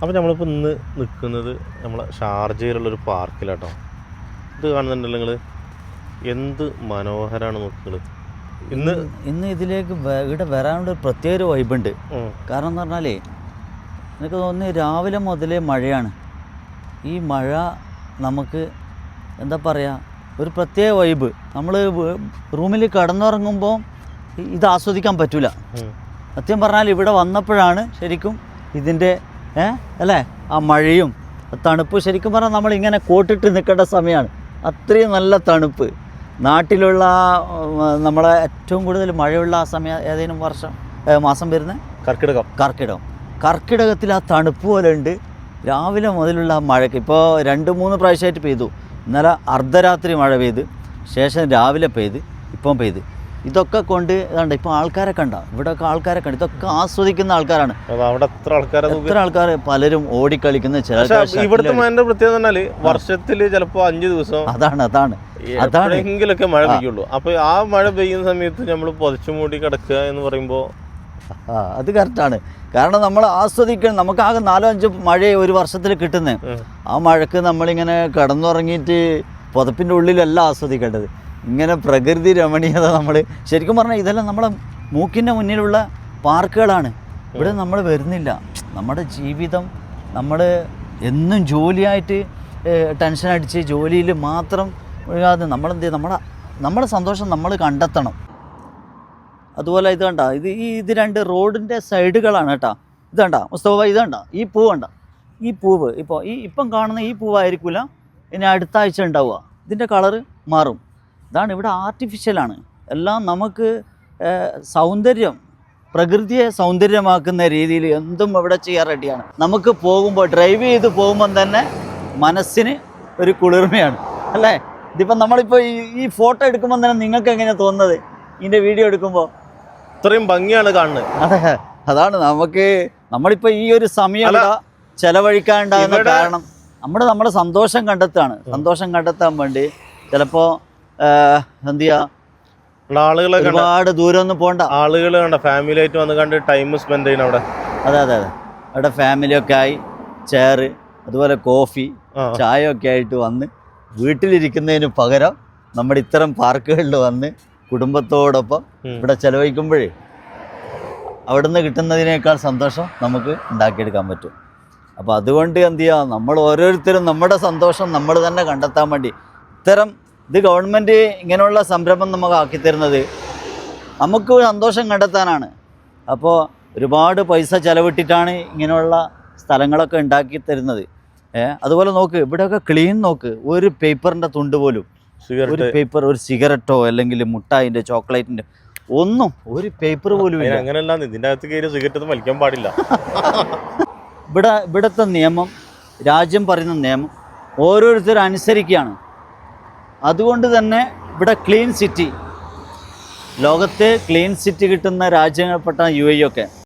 അപ്പോൾ നമ്മളിപ്പോൾ ഇന്ന് നിൽക്കുന്നത് നമ്മളെ ഷാർജയിലുള്ളൊരു പാർക്കിലാട്ടോ. ഇത് കാണുന്നുണ്ടല്ലോ നിങ്ങൾ എന്ത് മനോഹരമാണ് നോക്കുകൾ ഇന്ന് ഇന്ന് ഇതിലേക്ക് ഇവിടെ വരാനുള്ള ഒരു പ്രത്യേക ഒരു വൈബുണ്ട് കാരണം എന്ന് പറഞ്ഞാലേ എനിക്ക് തോന്നുന്നു രാവിലെ മുതലേ മഴയാണ്. ഈ മഴ നമുക്ക് എന്താ പറയുക ഒരു പ്രത്യേക വൈബ് നമ്മൾ റൂമിൽ കടന്നുറങ്ങുമ്പോൾ ഇത് ആസ്വദിക്കാൻ പറ്റില്ല സത്യം പറഞ്ഞാൽ ഇവിടെ വന്നപ്പോഴാണ് ശരിക്കും ഇതിന്റെ ഏ? അല്ലേ? ആ മഴയും തണുപ്പ് ശരിക്കും പറഞ്ഞാൽ നമ്മളിങ്ങനെ കോട്ടിട്ട് നിൽക്കേണ്ട സമയമാണ്. അത്രയും നല്ല തണുപ്പ്. നാട്ടിലുള്ള നമ്മളെ ഏറ്റവും കൂടുതൽ മഴയുള്ള ആ സമയം ഏതെങ്കിലും വർഷം മാസം വരുന്നത്? കർക്കിടകം. കർക്കിടകം. കർക്കിടകത്തിൽ ആ തണുപ്പ് പോലെ ഉണ്ട്. രാവിലെ മുതലുള്ള ആ മഴയ്ക്ക് ഇപ്പോൾ രണ്ട് മൂന്ന് പ്രാവശ്യമായിട്ട് പെയ്തു. ഇന്നലെ അർദ്ധരാത്രി മഴ പെയ്ത് ശേഷം രാവിലെ പെയ്ത് ഇപ്പം പെയ്ത്. ഇതൊക്കെ കൊണ്ട് ഇതാണ്ട് ഇപ്പോൾ ആൾക്കാരെ കണ്ട. ഇവിടെയൊക്കെ ആൾക്കാരെ കണ്ട. ഇതൊക്കെ ആസ്വദിക്കുന്ന ആൾക്കാരാണ്. ഇത്ര അവിടെ എത്ര ആൾക്കാരെ നോക്കി? എത്ര ആൾക്കാർ പലരും ഓടിക്കളിക്കുന്ന ചില ആൾക്കാർ ഇവിടുത്തെ മഴന്റെ പ്രത്യേകത വർഷത്തിൽ ചിലപ്പോ അഞ്ച് ദിവസം അതാണ് അതാണ്. അതാണെങ്കിലൊക്കെ മഴ പെയ്യുള്ളൂ. അപ്പൊ ആ മഴ പെയ്യുന്ന സമയത്ത് നമ്മൾ പുതച്ചു മൂടി കിടക്കുക എന്ന് പറയുമ്പോ അത് കറക്റ്റാണ് കാരണം നമ്മൾ ആസ്വദിക്കണം. നമുക്ക് ആകെ നാലോ അഞ്ചോ മഴ ഒരു വർഷത്തിൽ കിട്ടുന്നത് ആ മഴക്ക് നമ്മളിങ്ങനെ കിടന്നുറങ്ങിയിട്ട് പുതപ്പിന്റെ ഉള്ളിലല്ല ആസ്വദിക്കേണ്ടത്. ഇങ്ങനെ പ്രകൃതി രമണീയത നമ്മൾ ശരിക്കും പറഞ്ഞാൽ ഇതെല്ലാം നമ്മളെ മൂക്കിന്റെ മുന്നിലുള്ള പാർക്കുകളാണ്. ഇവിടെ നമ്മൾ വരുന്നില്ല. നമ്മുടെ ജീവിതം നമ്മൾ എന്നും ജോലിയായിട്ട് ടെൻഷൻ അടിച്ച് ജോലിയിൽ മാത്രം ഒഴുകാതെ നമ്മളെന്ത് നമ്മുടെ നമ്മുടെ സന്തോഷം നമ്മൾ കണ്ടെത്തണം. അതുപോലെ ഇത് കണ്ട ഇത് ഈ ഇത് രണ്ട് റോഡിന്റെ സൈഡുകളാണ് കേട്ടോ. ഇത് കണ്ട മുസ്തഫ ഇത് കണ്ട? ഈ പൂവ് കണ്ട? ഈ പൂവ് ഇപ്പോൾ ഈ ഇപ്പം കാണുന്ന ഈ പൂവായിരിക്കില്ല ഇനി അടുത്ത ആഴ്ച ഉണ്ടാവുക. ഇതിന്റെ കളറ് മാറും. ഇതാണ് ഇവിടെ ആർട്ടിഫിഷ്യലാണ് എല്ലാം നമുക്ക് സൗന്ദര്യം പ്രകൃതിയെ സൗന്ദര്യമാക്കുന്ന രീതിയിൽ എന്തും ഇവിടെ ചെയ്യാൻ റെഡിയാണ് നമുക്ക് പോകുമ്പോൾ ഡ്രൈവ് ചെയ്ത് പോകുമ്പം തന്നെ മനസ്സിന് ഒരു കുളിർമയാണ്. അല്ലേ? ഇതിപ്പം നമ്മളിപ്പോൾ ഈ ഈ ഫോട്ടോ എടുക്കുമ്പോൾ തന്നെ നിങ്ങൾക്ക് എങ്ങനെയാണ് തോന്നുന്നത്? ഇതിന്റെ വീഡിയോ എടുക്കുമ്പോൾ ഇത്രയും ഭംഗിയാണ് കാണുന്നത്. അതെ അതാണ് നമുക്ക് നമ്മളിപ്പോൾ ഈ ഒരു സമയം ചെലവഴിക്കാനുണ്ടാകുന്ന കാരണം. നമ്മൾ നമ്മുടെ സന്തോഷം കണ്ടെത്താണ് സന്തോഷം കണ്ടെത്താൻ വേണ്ടി ചിലപ്പോൾ എന്ത് ചെയ്യുക ആളുകളെ ഒരുപാട് ദൂരം ഒന്നും പോകണ്ട ആളുകൾ കണ്ട ഫാമിലി ആയിട്ട് വന്ന് കണ്ട് ടൈം സ്പെൻഡ് ചെയ്യണം അവിടെ. അതെ അതെ അതെ. അവിടെ ഫാമിലിയൊക്കെ ആയി. ചെയറ് അതുപോലെ കോഫി. ചായ ഒക്കെ ആയിട്ട് വന്ന് വീട്ടിലിരിക്കുന്നതിന് പകരം നമ്മുടെ ഇത്തരം പാർക്കുകളിൽ വന്ന് കുടുംബത്തോടൊപ്പം ഇവിടെ ചെലവഴിക്കുമ്പോഴേ അവിടുന്ന് കിട്ടുന്നതിനേക്കാൾ സന്തോഷം നമുക്ക് ഉണ്ടാക്കിയെടുക്കാൻ പറ്റും. അപ്പോൾ അതുകൊണ്ട് എന്ത് ചെയ്യുക നമ്മൾ ഓരോരുത്തരും നമ്മുടെ സന്തോഷം നമ്മൾ തന്നെ കണ്ടെത്താൻ വേണ്ടി ഇത്തരം ഇത് ഗവൺമെന്റ് ഇങ്ങനെയുള്ള സംരംഭം നമുക്ക് ആക്കി തരുന്നത് നമുക്ക് സന്തോഷം കണ്ടെത്താനാണ്. അപ്പോൾ ഒരുപാട് പൈസ ചെലവിട്ടിട്ടാണ് ഇങ്ങനെയുള്ള സ്ഥലങ്ങളൊക്കെ ഉണ്ടാക്കി തരുന്നത്. അതുപോലെ നോക്ക് ഇവിടെയൊക്കെ ക്ലീൻ നോക്ക്. ഒരു പേപ്പറിന്റെ തുണ്ട് പോലും ഒരു പേപ്പർ ഒരു സിഗരറ്റോ അല്ലെങ്കിൽ മുട്ടായിന്റെ ചോക്ലേറ്റിന്റെ ഒന്നും ഒരു പേപ്പർ പോലും ഇല്ല. അങ്ങനെയല്ല ഇതിന്റെ അകത്ത് കയറി സിഗരറ്റ് ഒന്നും വലിക്കാൻ പാടില്ല. ഇവിടെ ഇവിടുത്തെ നിയമം രാജ്യം പറയുന്ന നിയമം ഓരോരുത്തരും അനുസരിക്കുകയാണ്. അതുകൊണ്ട് തന്നെ ഇവിടെ ക്ലീൻ സിറ്റി ലോകത്തെ ക്ലീൻ സിറ്റി കിട്ടുന്ന രാജ്യങ്ങൾപ്പെട്ട യു എ ഒക്കെ.